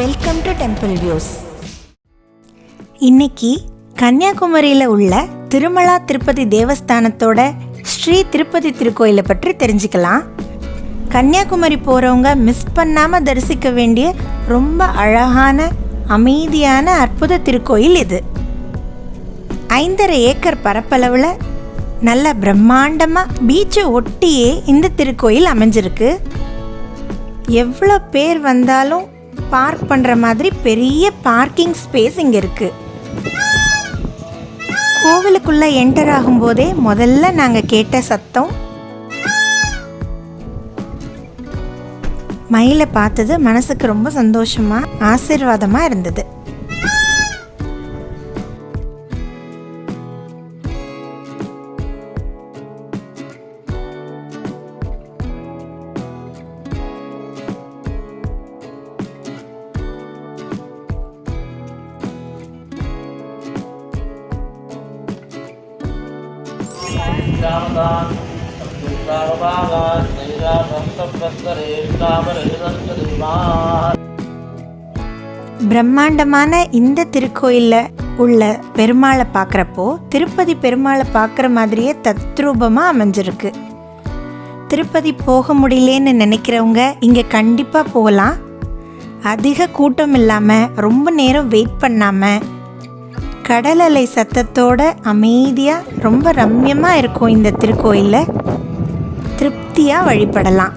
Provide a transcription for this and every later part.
Welcome to temple views இன்னைக்கு கன்னியாகுமரியில் உள்ள திருமலா திருப்பதி தேவஸ்தானத்தோட ஸ்ரீ திருப்பதி திருக்கோயிலை பற்றி தெரிஞ்சுக்கலாம். கன்னியாகுமரி போகிறவங்க மிஸ் பண்ணாமல் தரிசிக்க வேண்டிய ரொம்ப அழகான அமைதியான அற்புத திருக்கோயில் இது. ஐந்தரை ஏக்கர் பரப்பளவில் நல்ல பிரம்மாண்டமாக பீச்சை ஒட்டியே இந்த திருக்கோயில் அமைஞ்சிருக்கு. எவ்வளோ பேர் வந்தாலும் பார்க் பண்ணுற மாதிரி பெரிய பார்க்கிங் ஸ்பேஸ் இங்கே இருக்குது கோவிலுக்குள்ளே என்டர் ஆகும்போதே முதல்ல நாங்கள் கேட்ட சத்தம் மயிலை பார்த்தது மனசுக்கு ரொம்ப சந்தோஷமாக ஆசீர்வாதமாக இருந்தது. श्यामदान् अत्युत्साहभागान् नैरासप्तप्रस्तरेष्टावरहितन्तरिमान् பிரம்மாண்டமான இந்த திருக்கோயிலில் உள்ள பெருமாளை பார்க்குறப்போ திருப்பதி பெருமாளை பார்க்குற மாதிரியே தத்ரூபமாக அமைஞ்சிருக்கு திருப்பதி போக முடியலேன்னு நினைக்கிறவங்க இங்கே கண்டிப்பாக போகலாம் அதிக கூட்டம் இல்லாமல் ரொம்ப நேரம் வெயிட் பண்ணாமல் கடல் அலை சத்தத்தோட அமைதியாக ரொம்ப ரம்யமாக இருக்கும் இந்த திருக்கோயிலில். திருப்தியாக வழிபடலாம்.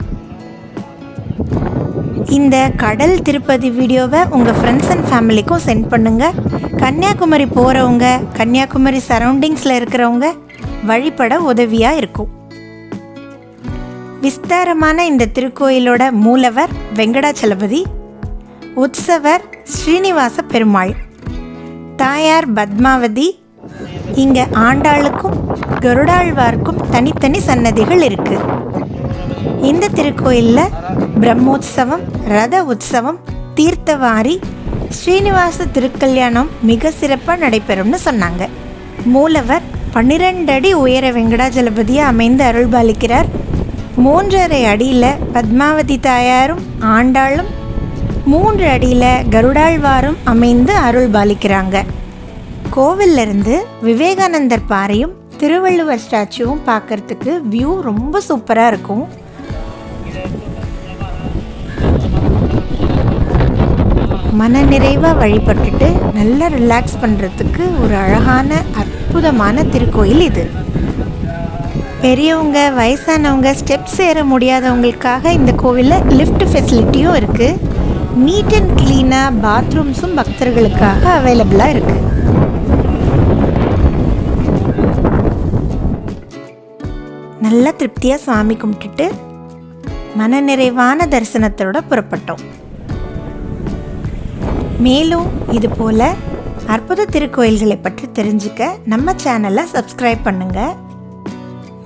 இந்த கடல் திருப்பதி வீடியோவை உங்கள் ஃப்ரெண்ட்ஸ் அண்ட் ஃபேமிலிக்கும் சென்ட் பண்ணுங்கள் கன்னியாகுமரி போகிறவங்க கன்னியாகுமரி சரௌண்டிங்ஸில் இருக்கிறவங்க வழிபட உதவியாக இருக்கும். விஸ்தாரமான இந்த திருக்கோயிலோட மூலவர் வெங்கடாச்சலபதி உற்சவர் ஸ்ரீனிவாச பெருமாள். தாயார் பத்மாவதி இங்கே ஆண்டாளுக்கும் கருடாழ்வார்க்கும் தனித்தனி சன்னதிகள் இருக்குது இந்த திருக்கோயிலில் பிரம்மோற்சவம் ரத உற்சவம் தீர்த்தவாரி ஸ்ரீனிவாச திருக்கல்யாணம் மிக சிறப்பாக நடைபெறும்னு சொன்னாங்க. மூலவர் பன்னிரெண்டு அடி உயர வெங்கடாஜலபதியாக அமைந்து அருள்பாலிக்கிறார். மூன்றரை அடியில் பத்மாவதி தாயாரும் ஆண்டாளும் மூன்று அடியில் கருடாழ்வாரும் அமைந்து அருள்பாலிக்கிறாங்க கோவில்ல இருந்து விவேகானந்தர் பாறையும் திருவள்ளுவர் ஸ்டாச்சுவும் பார்க்கறதுக்கு வியூ ரொம்ப சூப்பராக இருக்கும். மன நிறைவாக வழிபட்டுட்டு நல்லா ரிலாக்ஸ் பண்ணுறதுக்கு ஒரு அழகான அற்புதமான திருக்கோயில் இது. பெரியவங்க வயசானவங்க ஸ்டெப்ஸ் ஏற முடியாதவங்களுக்காக இந்த கோவிலில் லிஃப்ட் ஃபெசிலிட்டியும் இருக்குது நீட் அண்ட் க்ளீனாக பாத்ரூம்ஸும் பக்தர்களுக்காக அவைலபிளாக இருக்குது நல்லா திருப்தியாக சாமி கும்பிட்டுட்டு மனநிறைவான தரிசனத்தோட புறப்பட்டோம். மேலும் இது போல அற்புத திருக்கோயில்களை பற்றி தெரிஞ்சுக்க நம்ம சேனலை சப்ஸ்கிரைப் பண்ணுங்க.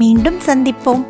மீண்டும் சந்திப்போம்.